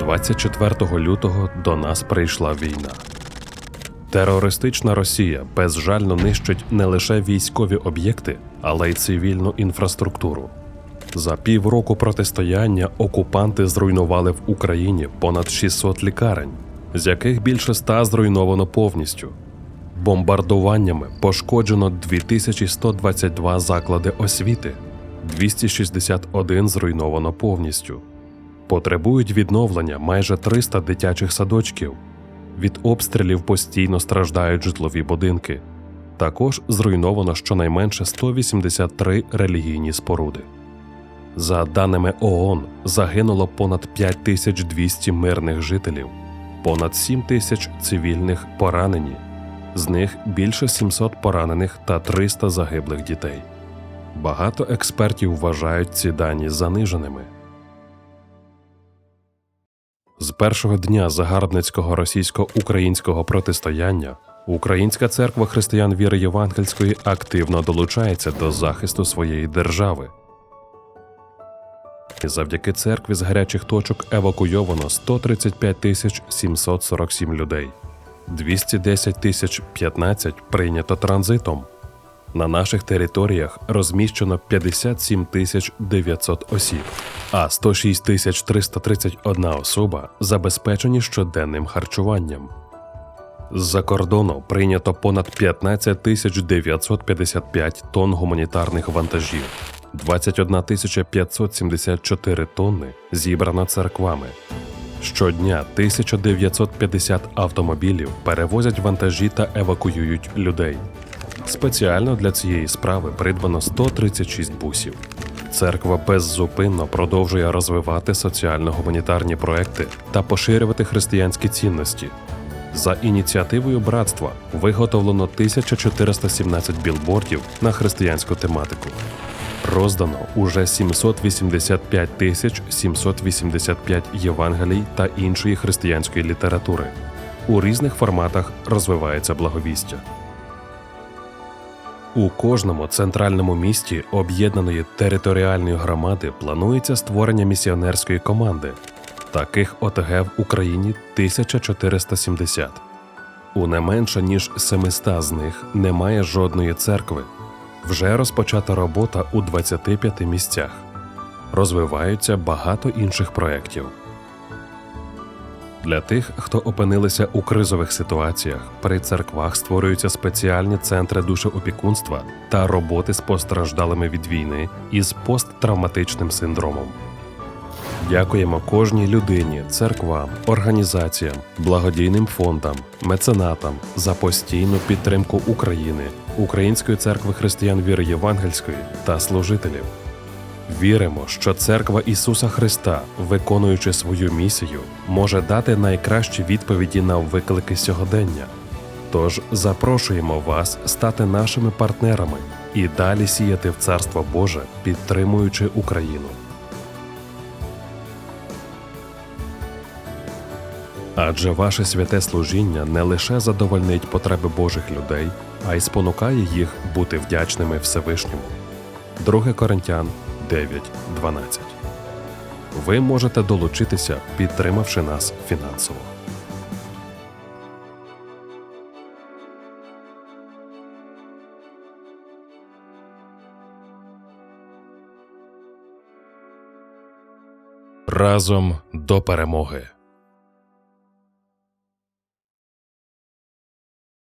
24 лютого до нас прийшла війна. Терористична Росія безжально нищить не лише військові об'єкти, але й цивільну інфраструктуру. За півроку протистояння окупанти зруйнували в Україні понад 600 лікарень, з яких більше 100 зруйновано повністю. Бомбардуваннями пошкоджено 2122 заклади освіти, 261 зруйновано повністю. Потребують відновлення майже 300 дитячих садочків. Від обстрілів постійно страждають житлові будинки. Також зруйновано щонайменше 183 релігійні споруди. За даними ООН, загинуло понад 5200 мирних жителів, понад 7 тисяч цивільних поранені, з них більше 700 поранених та 300 загиблих дітей. Багато експертів вважають ці дані заниженими. З першого дня загарбницького російсько-українського протистояння Українська церква християн віри Євангельської активно долучається до захисту своєї держави. Завдяки церкві з гарячих точок евакуйовано 135 тисяч 747 людей, 210 тисяч 15 прийнято транзитом. На наших територіях розміщено 57 тисяч 900 осіб, а 106 тисяч 331 особа забезпечені щоденним харчуванням. З-за кордону прийнято понад 15 тисяч 955 тонн гуманітарних вантажів, 21 тисяча 574 тонни зібрано церквами. Щодня 1950 автомобілів перевозять вантажі та евакуюють людей. Спеціально для цієї справи придбано 136 бусів. Церква беззупинно продовжує розвивати соціально-гуманітарні проекти та поширювати християнські цінності. За ініціативою братства виготовлено 1417 білбордів на християнську тематику. Роздано уже 785 тисяч 785 євангелій та іншої християнської літератури. У різних форматах розвивається благовістя. У кожному центральному місті об'єднаної територіальної громади планується створення місіонерської команди. Таких ОТГ в Україні 1470. У не менше ніж 700 з них немає жодної церкви. Вже розпочата робота у 25 місцях. Розвиваються багато інших проєктів. Для тих, хто опинилися у кризових ситуаціях, при церквах створюються спеціальні центри душеопікунства та роботи з постраждалими від війни із посттравматичним синдромом. Дякуємо кожній людині, церквам, організаціям, благодійним фондам, меценатам за постійну підтримку України, Української церкви християн віри Євангельської та служителів. Віримо, що церква Ісуса Христа, виконуючи свою місію, може дати найкращі відповіді на виклики сьогодення. Тож запрошуємо вас стати нашими партнерами і далі сіяти в Царство Боже, підтримуючи Україну. Адже ваше святе служіння не лише задовольнить потреби Божих людей, а й спонукає їх бути вдячними Всевишньому. 2 Коринтян 9.12 Ви можете долучитися, підтримавши нас фінансово. Разом до перемоги.